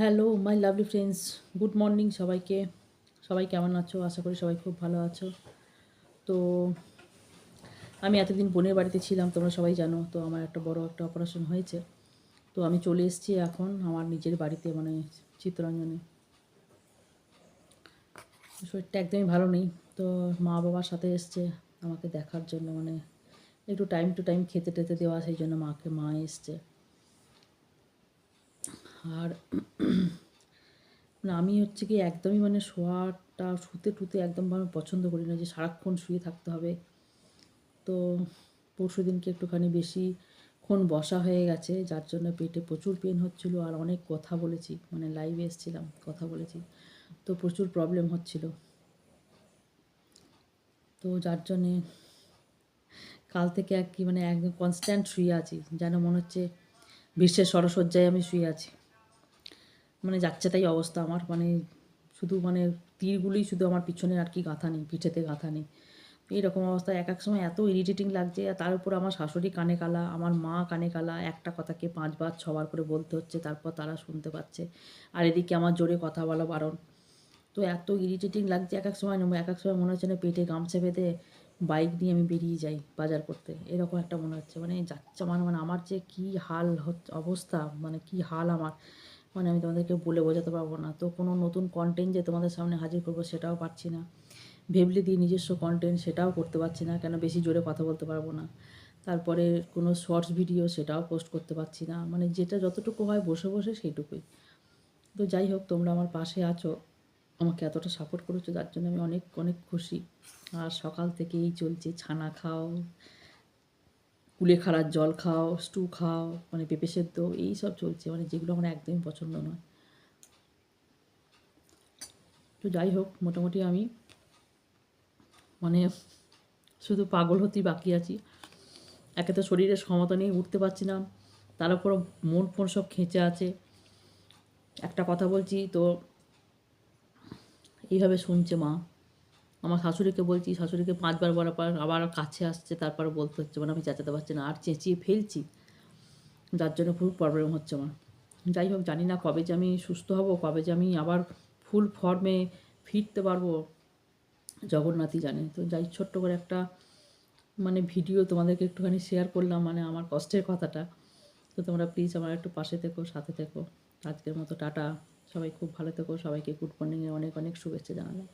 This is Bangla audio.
Hello my lovely friends good morning সবাইকে। সবাই কেমন আছো? আশা করি সবাই খুব ভালো আছো। তো আমি এতদিন বোনের বাড়িতে ছিলাম, তোমরা সবাই জানো। তো আমার একটা বড় একটা অপারেশন হয়েছে। তো আমি চলে এসেছি এখন আমার নিজের বাড়িতে মানে চিত্তরঞ্জনে। শরীরটা একদমই ভালো নেই। তো মা বাবার সাথে এসছে আমাকে দেখার জন্য মানে একটু টাইম টু টাইম খেতে টেতে দেওয়া, সেই জন্য মাকে, মা এসছে। আর মানে আমি হচ্ছে কি একদমই মানে শোয়াটা, শুতে টুতে একদম আমি পছন্দ করি না যে সারাক্ষণ শুয়ে থাকতে হবে। তো পরশু দিনকে একটুখানি বেশি ক্ষণ বসা হয়ে গেছে, যার জন্য পেটে প্রচুর পেন হচ্ছিল আর অনেক কথা বলেছি মানে লাইভে এসেছিলাম, কথা বলেছি। তো প্রচুর প্রবলেম হচ্ছিল। তো যার জন্যে কাল থেকে আর কি মানে একদম কনস্ট্যান্ট শুয়ে আছি, যেন মনে হচ্ছে বিশ্বের সরসজ্জায় আমি শুয়ে আছি। মানে যাচ্ছে তাই অবস্থা আমার। মানে শুধু মানে তীরগুলোই শুধু আমার পিছনে আর কি গাঁথা নেই, পিঠেতে গাঁথা নেই। এইরকম অবস্থা। এক এক সময় এত ইরিটেটিং লাগছে। আর তার উপর আমার শাশুড়ি কানে কালা, আমার মা কানে কালা। একটা কথাকে পাঁচবার, ছবার করে বলতে হচ্ছে, তারপর তারা শুনতে পাচ্ছে। আর এদিকে আমার জোরে কথা বলা বারণ। তো এত ইরিটেটিং লাগছে এক এক সময়, এক এক সময় মনে হচ্ছে না পেটে গামছা বেঁধে বাইক নিয়ে আমি বেরিয়ে যাই বাজার করতে। এরকম একটা মনে হচ্ছে। মানে যাচ্ছে মানে মানে আমার যে কী হাল অবস্থা মানে কী হাল আমার। মানে আমি তোমাদেরকে বলে বোঝাতে পারব না। তো কোনো নতুন কন্টেন্ট যে তোমাদের সামনে হাজির করব সেটাও পারছি না। ভেবলি দিয়ে নিজস্ব কন্টেন্ট সেটাও করতে পারছি না, কেন বেশি জোরে কথা বলতে পারব না। তারপরে কোনো শর্টস ভিডিও সেটাও পোস্ট করতে পারছি না। মানে যেটা যতটুকু হয় বসে বসে সেইটুকুই। তো যাই হোক, তোমরা আমার পাশে আছো, আমাকে এতটা সাপোর্ট করেছ, যার জন্য আমি অনেক অনেক খুশি। আর সকাল থেকেই চলছে ছানা খাও কুলেখাড়ার জল খাও স্টু খাও মানে পেঁপে সেদ্ধ, এই সব চলছে। মানে যেগুলো আমার একদমই পছন্দ নয়। তো যাই হোক, মোটামুটি আমি মানে শুধু পাগল হতেই বাকি আছি। একে তো শরীরের ক্ষমতা নিয়ে উঠতে পারছি না। তার উপরও মন ফোন সব খেঁচে আছে। একটা কথা বলছি, তো এইভাবে শুনছে মা। আমার শাশুড়িকে বলছি, শাশুড়িকে পাঁচবার বলার পর আবার কাছে আসছে, তারপরে বলতে হচ্ছে মানে আমি চেঁচাতে পারছি না, আর চেঁচিয়ে ফেলছি। যার জন্য খুব প্রবলেম হচ্ছে আমার। যাই হোক, জানি না কবে যে আমি সুস্থ হব, কবে যে আমি আবার ফুল ফর্মে ফিরতে পারব, জগন্নাথই জানে। তো যাই, ছোট্ট করে একটা মানে ভিডিও তোমাদেরকে একটুখানি শেয়ার করলাম মানে আমার কষ্টের কথাটা। তো তোমরা প্লিজ আমার একটু পাশে থেকো, সাথে থেকো। আজকের মতো টাটা। সবাই খুব ভালো থেকো। সবাইকে গুড মর্নিংয়ে অনেক অনেক শুভেচ্ছা জানালাম।